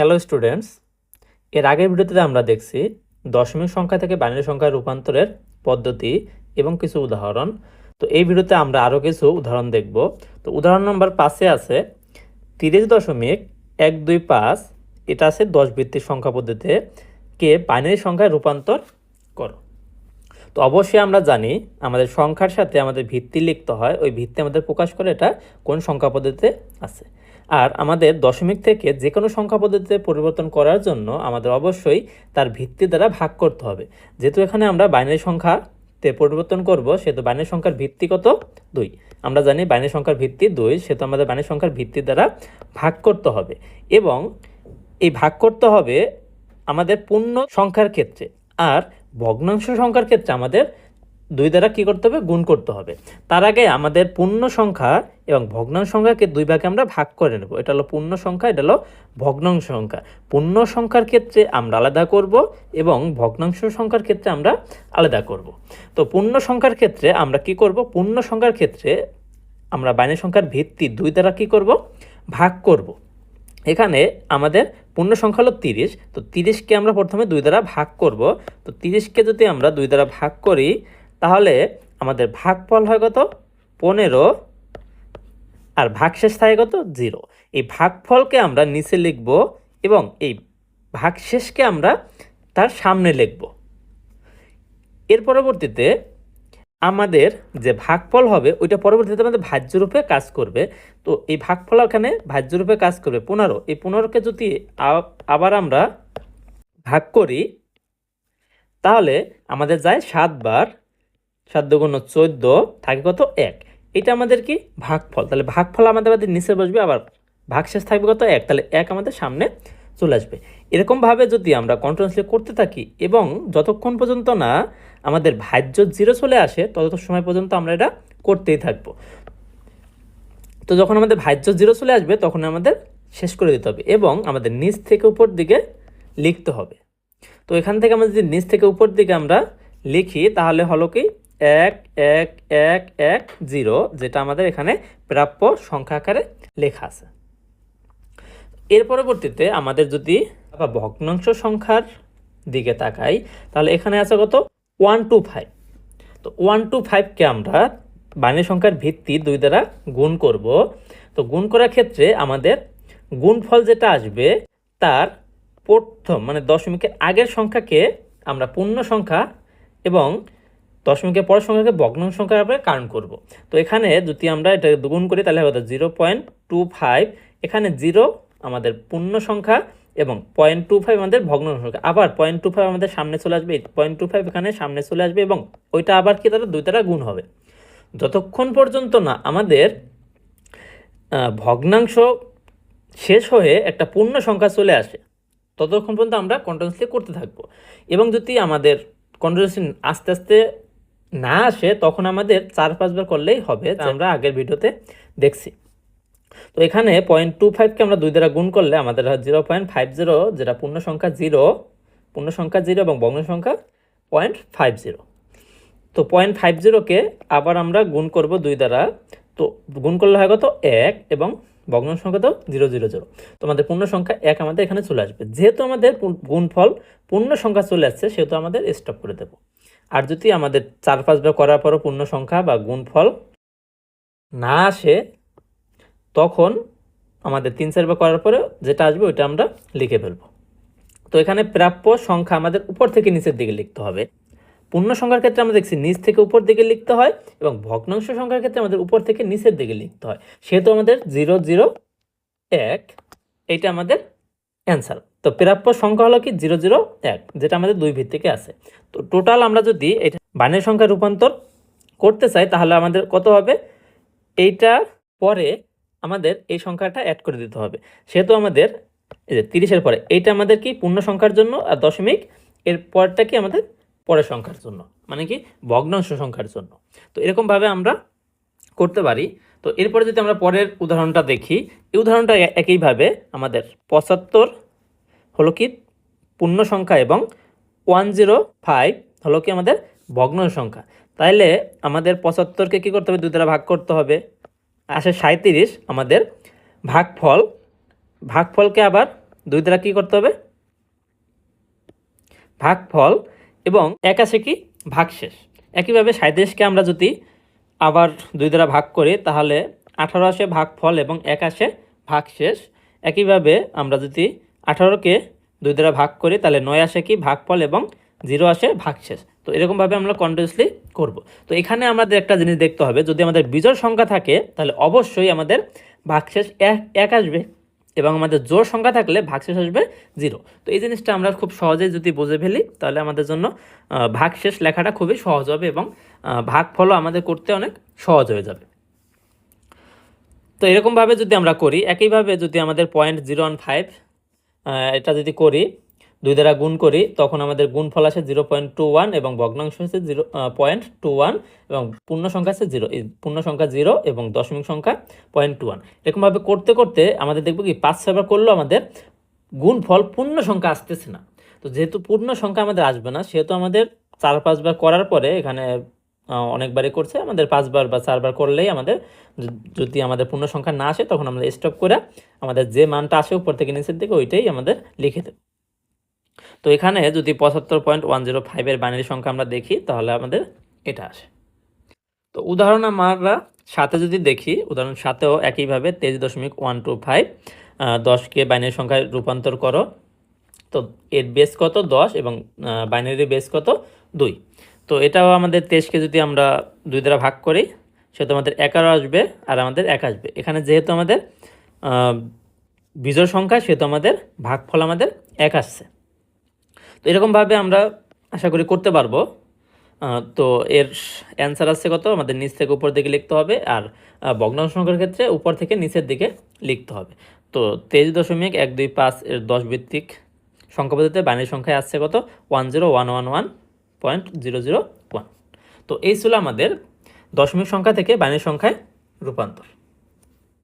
Hello students এর আগের ভিডিওতে আমরা দেখছি দশমিক সংখ্যা থেকে বাইনারি সংখ্যা রূপান্তরের পদ্ধতি এবং কিছু উদাহরণ। তো এই ভিডিওতে আমরা আরও কিছু উদাহরণ দেখব। তো উদাহরণ নম্বর পাঁচে আছে, তিরিশ দশমিক এক দুই পাঁচ, এটা আছে দশ ভিত্তিক সংখ্যা পদ্ধতিতে কে বাইনারি সংখ্যায় রূপান্তর করো। তো অবশ্যই আমরা জানি আমাদের সংখ্যার সাথে আমাদের ভিত্তি লিখতে হয়, ওই ভিত্তি আমাদের প্রকাশ করে এটা কোন সংখ্যা পদ্ধতিতে আছে। আর আমাদের দশমিক থেকে যে কোনো সংখ্যা পদ্ধতিতে পরিবর্তন করার জন্য আমাদের অবশ্যই তার ভিত্তি দ্বারা ভাগ করতে হবে। যেহেতু এখানে আমরা বাইনারি সংখ্যাতে পরিবর্তন করব, সেহেতু বাইনারি সংখ্যার ভিত্তি কত? দুই। আমরা জানি বাইনারি সংখ্যার ভিত্তি দুই, সেহেতু আমাদের বাইনারি সংখ্যার ভিত্তি দ্বারা ভাগ করতে হবে। এবং এই ভাগ করতে হবে আমাদের পূর্ণ সংখ্যার ক্ষেত্রে। আর ভগ্নাংশ সংখ্যার ক্ষেত্রে আমাদের দুই দ্বারা কী করতে হবে? গুণ করতে হবে। তার আগে আমাদের পূর্ণ সংখ্যা এবং ভগ্নাংশ সংখ্যাকে দুই ভাগে আমরা ভাগ করে নেব। এটা হলো পূর্ণ সংখ্যা, এটা হলো ভগ্নাংশ সংখ্যা। পূর্ণ সংখ্যার ক্ষেত্রে আমরা আলাদা করব এবং ভগ্নাংশ সংখ্যার ক্ষেত্রে আমরা আলাদা করব। তো পূর্ণ সংখ্যার ক্ষেত্রে আমরা কি করব? পূর্ণ সংখ্যার ক্ষেত্রে আমরা বাইনের সংখ্যার ভিত্তি দুই দ্বারা কি করব? ভাগ করব। এখানে আমাদের পূর্ণ সংখ্যা হলো তিরিশ, তো তিরিশকে আমরা প্রথমে দুই দ্বারা ভাগ করব। তো তিরিশকে যদি আমরা দুই দ্বারা ভাগ করি, তাহলে আমাদের ভাগফল হয় কত? পনেরো, আর ভাগশেষ থাকে কত? জিরো। এই ভাগফলকে আমরা নিচে লিখব এবং এই ভাগশেষকে আমরা তার সামনে লিখব। এর পরবর্তীতে আমাদের যে ভাগফল হবে, ওইটা পরবর্তীতে আমাদের ভাজ্যরূপে কাজ করবে। তো এই ভাগফল ওখানে ভাজ্যরূপে কাজ করবে পনেরো। এই পনেরোকে যদি আবার আমরা ভাগ করি, তাহলে আমাদের যায় সাতবার সাত দুগুণ চোদ্দ থাকে কত এক। এটা আমাদের কি? ভাগফল। তাহলে ভাগফল আমাদের আমাদের নিচে বসবে, আবার ভাগশেষ থাকবে কত এক। তাহলে এক আমাদের সামনে চলে আসবে। এরকমভাবে যদি আমরা কন্টিনিউসলি করতে থাকি এবং যতক্ষণ পর্যন্ত না আমাদের ভাজ্য জিরো চলে আসে তত সময় পর্যন্ত আমরা এটা করতেই থাকব। তো যখন আমাদের ভাজ্য জিরো চলে আসবে, তখন আমাদের শেষ করে দিতে হবে এবং আমাদের নিচ থেকে উপর দিকে লিখতে হবে। তো এখান থেকে আমরা যদি নিচ থেকে উপর দিকে আমরা লিখি, তাহলে হলো কি? এক এক এক এক জিরো যেটা আমাদের এখানে প্রাপ্য সংখ্যা আকারে লেখা আছে। এর পরবর্তীতে আমাদের যদি বা ভগ্নাংশ সংখ্যার দিকে তাকাই, তাহলে এখানে আছে কত? ওয়ান টু ফাইভ তো ওয়ান টু ফাইভকে আমরা বাণী সংখ্যার ভিত্তি দুই দ্বারা গুণ করব। তো গুণ করার ক্ষেত্রে আমাদের গুণফল যেটা আসবে, তার প্রথম মানে দশমিকের আগের সংখ্যাকে আমরা পূর্ণ সংখ্যা এবং দশমিকের পরের সংখ্যাকে ভগ্নাংশ সংখ্যা হিসেবে কারণ করব। তো এখানে যদি আমরা এটা গুণ করি, তাহলে হবে জিরো পয়েন্ট টু ফাইভ এখানে জিরো আমাদের পূর্ণ সংখ্যা এবং পয়েন্ট টু ফাইভ আমাদের ভগ্ন সংখ্যা। আবার পয়েন্ট টু ফাইভ আমাদের সামনে চলে আসবে। পয়েন্ট টু ফাইভ এখানে সামনে চলে আসবে এবং ওইটা আবার কি তারা দুই দ্বারা গুণ হবে। যতক্ষণ পর্যন্ত না আমাদের ভগ্নাংশ শেষ হয়ে একটা পূর্ণ সংখ্যা চলে আসে ততক্ষণ পর্যন্ত আমরা কন্টিনিউসলি করতে থাকব। এবং যদি আমাদের কন্টিনিউসলি আস্তে আস্তে না আসে তখন আমাদের চার পাঁচবার করলেই হবে আমরা আগের ভিডিওতে দেখছি। তো এখানে পয়েন্ট টু ফাইভকে আমরা দুই দ্বারা গুণ করলে আমাদের জিরো পয়েন্ট ফাইভ জিরো যেটা পূর্ণ সংখ্যা জিরো পূর্ণ সংখ্যা জিরো এবং ভগ্ন সংখ্যা পয়েন্ট ফাইভ জিরো তো পয়েন্ট ফাইভ জিরোকে আবার আমরা গুণ করব দুই দ্বারা। তো গুণ করলে হয় কত? এক এবং ভগ্ন সংখ্যা তো জিরো জিরো জিরো তো আমাদের পূর্ণ সংখ্যা এক আমাদের এখানে চলে আসবে। যেহেতু আমাদের গুণফল পূর্ণ সংখ্যা চলে আসছে, সেহেতু আমাদের স্টপ করে দেব। আর যদি আমাদের চার পাঁচবার করার পরও পূর্ণ সংখ্যা বা গুণফল না আসে তখন আমাদের তিন চারবার করার পরে যেটা আসবে, ওইটা আমরা লিখে ফেলব। তো এখানে প্রাপ্য সংখ্যা আমাদের উপর থেকে নিচের দিকে লিখতে হবে। পূর্ণ সংখ্যার ক্ষেত্রে আমরা দেখছি নিচ থেকে উপর দিকে লিখতে হয় এবং ভগ্নাংশ সংখ্যার ক্ষেত্রে আমাদের উপর থেকে নিচের দিকে লিখতে হয়। সেহেতু আমাদের জিরো জিরো, এক, এইটা আমাদের অ্যান্সার। তো প্রাপ্য সংখ্যা হলো কি? জিরো জিরো, এক, যেটা আমাদের দুই ভিত্তিকে আছে। তো টোটাল আমরা যদি এটা বানের সংখ্যা রূপান্তর করতে চাই, তাহলে আমাদের কত হবে? এইটা পরে আমাদের এই সংখ্যাটা অ্যাড করে দিতে হবে। সেহেতু আমাদের এই যে তিরিশের পরে, এইটা আমাদের কি পূর্ণ সংখ্যার জন্য আর দশমিক? এর পরটা কি আমাদের পরের সংখ্যার জন্য মানে কি ভগ্নাংশ সংখ্যার জন্য। তো এরকমভাবে আমরা করতে পারি। তো এরপরে যদি আমরা পরের উদাহরণটা দেখি, এই উদাহরণটা একইভাবে আমাদের পঁচাত্তর হলো কি পূর্ণ সংখ্যা এবং ওয়ান জিরো ফাইভ হলো কি আমাদের ভগ্ন সংখ্যা। তাইলে আমাদের পঁচাত্তরকে কী করতে হবে? দুই দ্বারা ভাগ করতে হবে। আসে সাঁত্রিশ আমাদের ভাগফল। ভাগফলকে আবার দুই দ্বারা কী করতে হবে? ভাগফল এবং এক আছে কি? ভাগশেষ। একইভাবে সাঁত্রিশকে আমরা যদি আবার দুই দ্বারা ভাগ করি, তাহলে আঠারো আসে ভাগফল এবং এক আসে ভাগশেষ। একইভাবে আমরা যদি আঠারোকে দুই দ্বারা ভাগ করি, তাহলে নয় আসে কি? ভাগফল এবং জিরো আসে ভাগশেষ। তো এরকমভাবে আমরা কন্টিনিউসলি করব। তো এখানে আমাদের একটা জিনিস দেখতে হবে, যদি আমাদের বিজোড় সংখ্যা থাকে, তাহলে অবশ্যই আমাদের ভাগশেষ এক এক আসবে এবং আমাদের জোর সংখ্যা থাকলে ভাগশেষ আসবে জিরো। তো এই জিনিসটা আমরা খুব সহজেই যদি বুঝে ফেলি, তাহলে আমাদের জন্য ভাগশেষ লেখাটা খুবই সহজ হবে এবং ভাগফলও আমাদের করতে অনেক সহজ হয়ে যাবে। তো এরকমভাবে যদি আমরা করি, একইভাবে যদি আমাদের পয়েন্ট জিরো ওয়ান ফাইভ এটা যদি করি দুই দ্বারা গুণ করি, তখন আমাদের গুণফল আসে জিরো পয়েন্ট টু ওয়ান এবং ভগ্নাংশ হচ্ছে জিরো পয়েন্ট টু ওয়ান এবং পূর্ণ সংখ্যা আছে জিরো পূর্ণ সংখ্যা জিরো এবং দশমিক সংখ্যা পয়েন্ট টু ওয়ান এরকমভাবে করতে করতে আমাদের দেখব কি, পাঁচ ছয়বার করলেও আমাদের গুণফল পূর্ণ সংখ্যা আসতেছে না। তো যেহেতু পূর্ণ সংখ্যা আমাদের আসবে না, সেহেতু আমাদের চার পাঁচবার করার পরে এখানে অনেকবারই করছে, আমাদের পাঁচবার বা চারবার করলেই আমাদের যদি আমাদের পূর্ণ সংখ্যা না আসে, তখন আমরা স্টপ করে আমাদের যে মানটা আসে উপর থেকে নিচের দিকে, ওইটাই আমাদের লিখে দেব। তো এখানে যদি পঁচাত্তর পয়েন্ট ওয়ান জিরো ফাইভের বাইনারি সংখ্যা আমরা দেখি, তাহলে আমাদের এটা আসে। তো উদাহরণ আমরা সাথে যদি দেখি, উদাহরণ সাথেও একইভাবে তেইশ দশমিক ওয়ান টু ফাইভ দশকে বাইনারি সংখ্যায় রূপান্তর করো। তো এর বেস কত? দশ, এবং বাইনারি বেস কত? দুই। তো এটাও আমাদের তেইশকে যদি আমরা দুই দ্বারা ভাগ করি সেটা আমাদের এগারো আসবে আর আমাদের এক আসবে। এখানে যেহেতু আমাদের বিজোড় সংখ্যা, সেহেতু আমাদের ভাগফল আমাদের এক আসছে। তো এরকমভাবে আমরা আশা করি করতে পারব। তো এর অ্যান্সার আসছে কত? আমাদের নিচ থেকে উপর দিকে লিখতে হবে আর ভগ্নাংশ সংখ্যার ক্ষেত্রে উপর থেকে নিচের দিকে লিখতে হবে। তো তেইশ দশমিক এক দুই পাঁচ এর দশ ভিত্তিক সংখ্যা পদ্ধতিতে বাইনারি সংখ্যায় আসছে কত? One zero one one one point zero zero one. তো এই ছিল আমাদের দশমিক সংখ্যা থেকে বাইনারি সংখ্যায় রূপান্তর।